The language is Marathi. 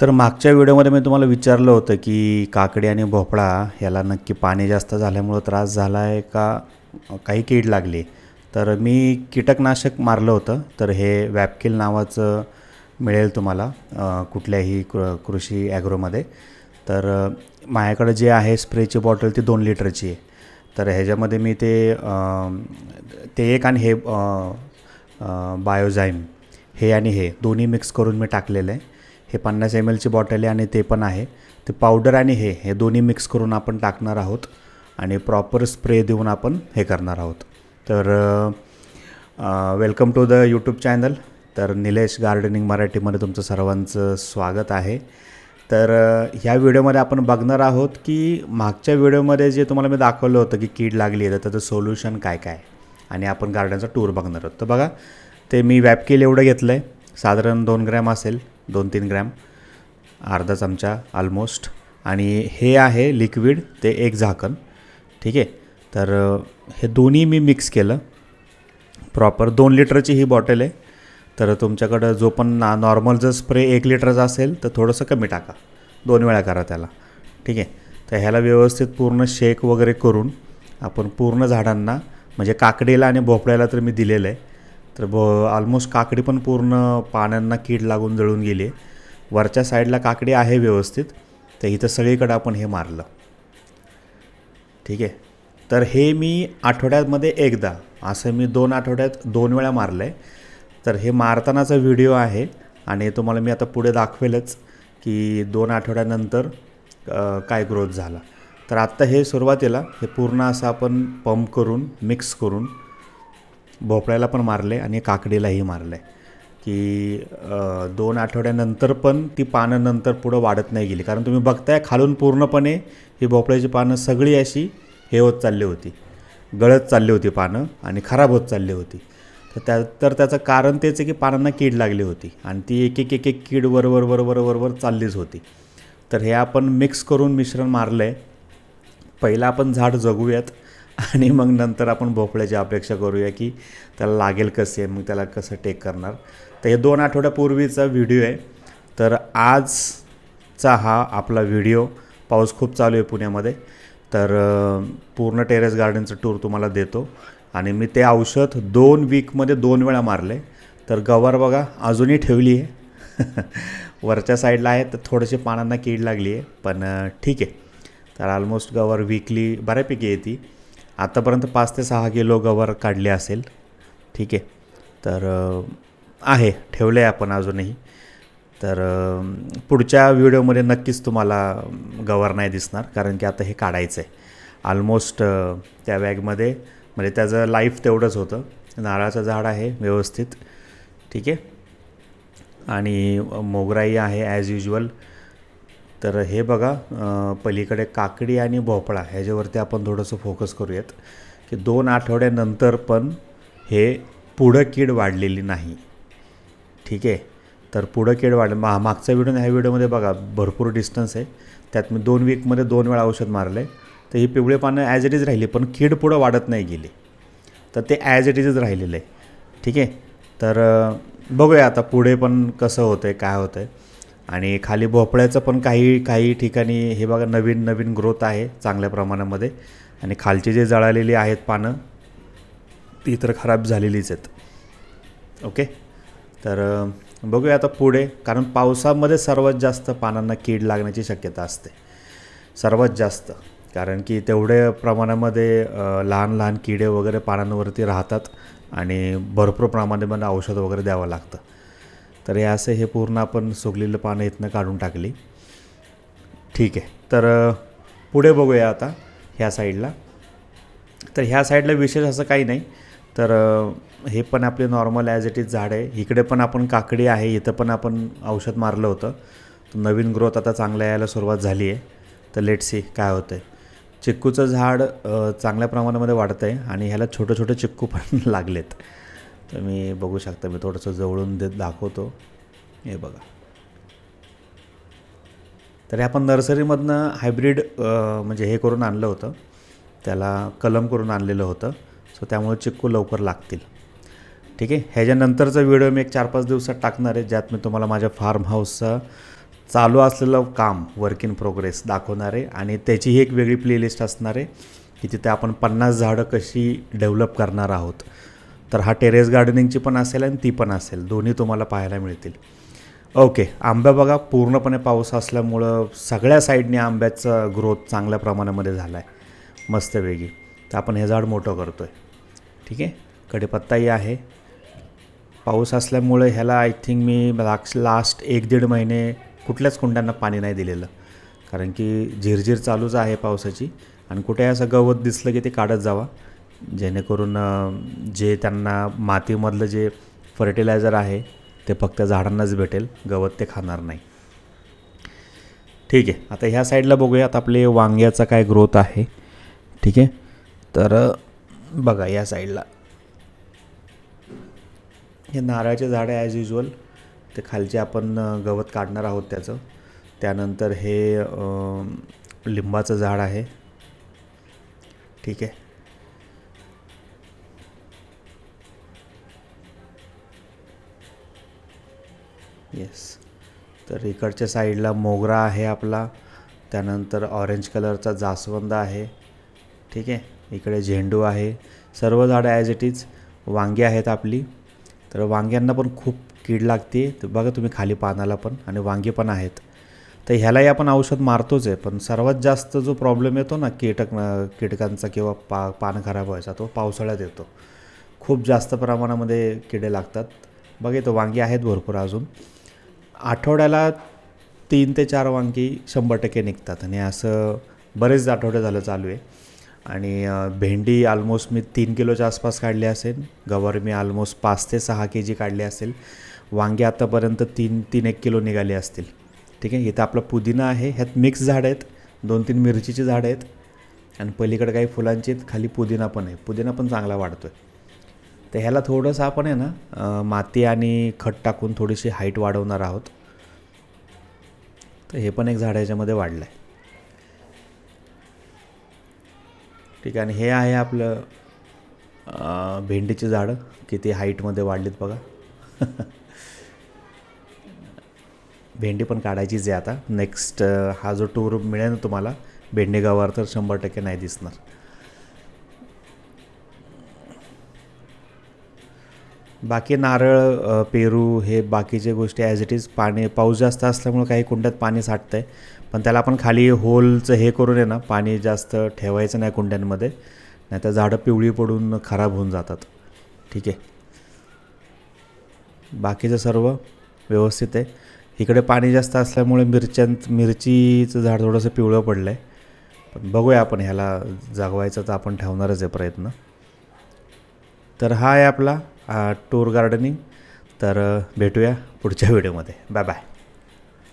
तर मागच्या व्हिडिओमध्ये मी तुम्हाला विचारलं होतं की काकडी आणि भोपळा याला नक्की पाणी जास्त झाल्यामुळं त्रास झाला आहे का? काही कीड लागली. तर मी कीटकनाशक मारलं होतं. तर हे वॅपकिल नावाचं मिळेल तुम्हाला कुठल्याही कृ कृषी ॲग्रोमध्ये. तर माझ्याकडं जे आहे स्प्रेची बॉटल ती दोन लिटरची आहे. तर ह्याच्यामध्ये मी ते ते एक आणि हे बायोझाईम हे आणि हे दोन्ही मिक्स करून मी टाकलेलं आहे. हे पन्नास एम एलची बॉटल आहे आणि ते पण आहे. ते पावडर आणि हे हे दोन्ही मिक्स करून आपण टाकणार आहोत आणि प्रॉपर स्प्रे देऊन आपण हे करणार आहोत. तर welcome to the YouTube channel तर निलेश गार्डनिंग मराठीमध्ये तुमचं सर्वांचं स्वागत आहे. तर ह्या व्हिडिओमध्ये आपण बघणार आहोत की मागच्या व्हिडिओमध्ये जे तुम्हाला मी दाखवलं होतं की कीड लागली आहे तर त्याचं सोल्युशन काय काय आणि आपण गार्डनचा टूर बघणार आहोत. तर बघा ते मी वॅपकिल एवढं घेतलं आहे साधारण दोन ग्रॅम असेल. दोन तीन ग्रॅम अर्धा चमचा ऑलमोस्ट आणि हे आहे लिक्विड ते एक झाकण. ठीक आहे? तर हे दोन्ही मी मिक्स केलं. प्रॉपर दोन लिटरची ही बॉटल आहे. तर तुमच्याकडं जो पण ना नॉर्मल जर स्प्रे एक लिटरचा असेल तर थोडंसं कमी टाका. दोन वेळा करा त्याला. ठीक आहे? तर ह्याला व्यवस्थित पूर्ण शेक वगैरे करून आपण पूर्ण झाडांना म्हणजे काकडीला आणि भोपळ्याला तर मी दिलेलं आहे. तर ब ऑलमोस्ट काकडी पण पूर्ण पानांना कीड लागून जळून गेली. आहे वरच्या साईडला काकडी आहे व्यवस्थित तर इथं सगळीकडं आपण हे मारलं. ठीक आहे? तर हे मी आठवड्यामध्ये एकदा असं मी दोन आठवड्यात दोन वेळा मारलं आहे तर हे मारतानाचा व्हिडिओ आहे आणि तुम्हाला मी आता पुढे दाखवेलच की दोन आठवड्यानंतर काय ग्रोथ झाला. तर आत्ता हे सुरुवातीला हे पूर्ण असं आपण पंप करून मिक्स करून भोपळ्याला पण मारले आणि काकडीलाही मारलं आहे की दोन आठवड्यानंतर पण ती पानं नंतर पुढं वाढत नाही गेली. कारण तुम्ही बघताय खालून पूर्णपणे ही भोपळ्याची पानं सगळी अशी हे होत चालली होती. गळत चालली होती पानं आणि खराब होत चालली होती. तर त्या तर त्याचं कारण तेच आहे की पानांना कीड लागली होती आणि ती एक एक एक एक कीड वर वर वर वर वर वर चाललीच होती. तर हे आपण मिक्स करून मिश्रण मारलं आहे पहिलं आपण झाड जगूयात. आणि मग नंतर आपण भोपळ्याची अपेक्षा करूया की त्याला लागेल कसे मग त्याला कसं टेक करणार. तर हे दोन आठवड्यापूर्वीचा व्हिडिओ आहे. तर आजचा हा आपला व्हिडिओ पाऊस खूप चालू आहे पुण्यामध्ये. तर पूर्ण टेरेस गार्डनचं टूर तुम्हाला देतो. आणि मी ते औषध दोन वीकमध्ये दोन वेळा मारले तर गवार बघा अजूनही ठेवली आहे. वरच्या साईडला आहे तर थोडेसे पानांना कीड लागली आहे. पण ठीक आहे. तर ऑलमोस्ट गवार वीकली बऱ्यापैकी येते. आतापर्यंत पाच ते सहा किलो गवर काढले असेल. ठीक आहे. तर आहे. ठेवलं आहे आपण अजूनही. तर पुढच्या व्हिडिओमध्ये नक्कीच तुम्हाला गवर नाही दिसणार. कारण की आता हे काढायचं आहे ऑलमोस्ट त्या बॅगमध्ये म्हणजे त्याचं लाईफ तेवढंच होतं. नारळाचं झाड आहे व्यवस्थित. ठीक आहे. आणि मोगराई आहे ॲज युजल तर हे बघा पलीकडे काकडी आणि भोपळा ह्याच्यावरती आपण थोडंसं फोकस करूयात. की दोन आठवड्यानंतर पण हे पुढं कीड वाढलेली नाही. ठीक आहे? तर पुढं कीड वाढ मा मागचा व्हिडिओ ह्या व्हिडिओमध्ये बघा भरपूर डिस्टन्स आहे. त्यात मी दोन वीकमध्ये दोन वेळा औषध मारलं आहे तर ही पिवळे पानं ॲज इट इज राहिली पण कीड पुढं वाढत नाही गेली. तर ते ॲज इट इजच राहिलेलं आहे. ठीक आहे? तर बघूया आता पुढे पण कसं होतं आहे काय होतं आहे आणि खाली भोपळ्याचं पण काही काही ठिकाणी हे बघा नवीन नवीन ग्रोथ आहे चांगल्या प्रमाणामध्ये. आणि खालची जे जळालेली आहेत पानं ती तर खराब झालेलीच आहेत. ओके? तर बघूया आता पुढे कारण पावसामध्ये सर्वात जास्त पानांना कीड लागण्याची शक्यता असते. सर्वात जास्त. कारण की तेवढ्या प्रमाणामध्ये लहान लहान किडे वगैरे पानांवरती राहतात आणि भरपूर प्रमाणामध्ये औषध वगैरे द्यावं लागतं. तर हे असं हे पूर्ण आपण सोगलेलं पानं इथनं काढून टाकली. ठीक आहे. तर पुढे बघूया आता ह्या साईडला. तर ह्या साईडला विशेष असं काही नाही. तर हे पण आपले नॉर्मल ॲज इट इज झाड आहे. इकडे पण आपण काकडी आहे इथं पण आपण औषध मारलं होतं. तर नवीन ग्रोथ आता चांगला यायला सुरुवात झाली आहे. तर लेट सी काय होतं आहे चिक्कूचं झाड चांगल्या प्रमाणामध्ये वाढतं आहे आणि ह्याला छोटे छोटे चिक्कू पण लागलेत. तुम्ही बघू शकता मी थोडंसं जवळून देत दाखवतो. हे बघा. तर हे आपण नर्सरीमधनं हायब्रिड म्हणजे हे करून आणलं होतं. त्याला कलम करून आणलेलं होतं. सो त्यामुळे चिक्कू लवकर लागतील. ठीक आहे? ह्याच्यानंतरचा व्हिडिओ मी एक चार पाच दिवसात टाकणार आहे ज्यात मी तुम्हाला माझ्या फार्म हाऊसचा चालू असलेलं काम वर्क इन प्रोग्रेस दाखवणार आहे. आणि त्याचीही एक वेगळी प्लेलिस्ट असणार आहे की तिथे आपण पन्नास झाडं कशी डेव्हलप करणार आहोत. तर हा टेरेस गार्डनिंगची पण असेल आणि ती पण असेल. दोन्ही तुम्हाला पाहायला मिळतील. ओके आंब्या बघा पूर्णपणे पाऊस असल्यामुळं सगळ्या साईडने आंब्याचा ग्रोथ चांगल्या प्रमाणामध्ये झाला आहे मस्तपैकी तर आपण हे झाड मोठं करतो आहे ठीक आहे? कढीपत्ताही आहे. पाऊस असल्यामुळे ह्याला आय थिंक मी लाक्स लास्ट एक दीड महिने कुठल्याच कुंड्यांना पाणी नाही दिलेलं. कारण की झिरझिर चालूच आहे पावसाची. आणि कुठे असं गवत दिसलं की ते काढत जावा. जेणेकरून जे त्यांना मातीमधलं जे फर्टिलायझर आहे ते फक्त झाडांनाच भेटेल गवत ते खाणार नाही. ठीक आहे आता ह्या साईडला बघूया आता आपले वांग्याचा काय ग्रोथ आहे. ठीक आहे तर बघा या साईडला. हे नारळाचे झाड आहे ॲज युजल ते खालचे आपण गवत काढणार आहोत त्याचं. त्यानंतर हे लिंबाचं झाड आहे. ठीक आहे येस तर इकडच्या साईडला मोगरा आहे आपला. त्यानंतर ऑरेंज कलरचा जास्वंद आहे. ठीक आहे? इकडे झेंडू आहे. सर्व झाडं ॲज इट इज वांगी आहेत आपली. तर वांग्यांना पण खूप कीड लागते. तर बघा तुम्ही खाली पानाला पण. आणि वांगी पण आहेत. तर ह्यालाही आपण औषध मारतोच आहे. पण सर्वात जास्त जो प्रॉब्लेम येतो ना कीटक कीटकांचा किंवा पा पान खराब व्हायचा तो पावसाळ्यात येतो. खूप जास्त प्रमाणामध्ये किडे लागतात. बघा इथं वांगी आहेत भरपूर अजून. आठवड्याला तीन ते चार वांगी शंभर टक्के निघतात आणि असं बरेच आठवडे झालं चालू आहे. आणि भेंडी ऑलमोस्ट मी तीन किलोच्या आसपास काढली असेल गवार मी ऑलमोस्ट पाच ते सहा के जी काढली असेल वांगे आतापर्यंत तीन तीन एक किलो निघाली असतील. ठीक आहे इथं आपला पुदिना आहे ह्यात मिक्स झाडं आहेत दोन तीन मिरचीची झाडं आहेत आणि पलीकडे काही फुलांची आहेत खाली पुदिना पण आहे. पुदिना पण चांगला वाढतो आहे तर ह्याला थोडंसं आपण आहे ना माती आणि खत टाकून थोडीशी हाईट वाढवणार आहोत. तर हे पण एक झाड याच्यामध्ये वाढलं आहे ठीक आहे आणि हे आहे आपलं भेंडीची झाडं. किती हाईटमध्ये वाढलीत बघा. भेंडी पण काढायचीच आहे आता. नेक्स्ट हा जो टूर मिळेल ना तुम्हाला भेंडी तर शंभर टक्के नाही दिसणार. बाकी नारळ पेरू हे बाकीचे गोष्टी ॲज इट इज पाणी पाऊस जास्त असल्यामुळे काही कुंड्यात पाणी साठतं आहे पण त्याला आपण खाली होलचं हे करून आहे ना पाणी जास्त ठेवायचं नाही कुंड्यांमध्ये नाही तर झाडं पिवळी पडून खराब होऊन जातात. ठीक आहे. बाकीचं सर्व व्यवस्थित आहे. इकडे पाणी जास्त असल्यामुळे मिरच्यां मिरचीचं झाड थोडंसं पिवळं पडलं आहे पण बघूया आपण ह्याला जागवायचा तर आपण ठेवणारच आहे प्रयत्न. तर हा आहे आपला टूर गार्डनिंग. तर भेटूया पुढच्या व्हिडिओमध्ये. Bye bye.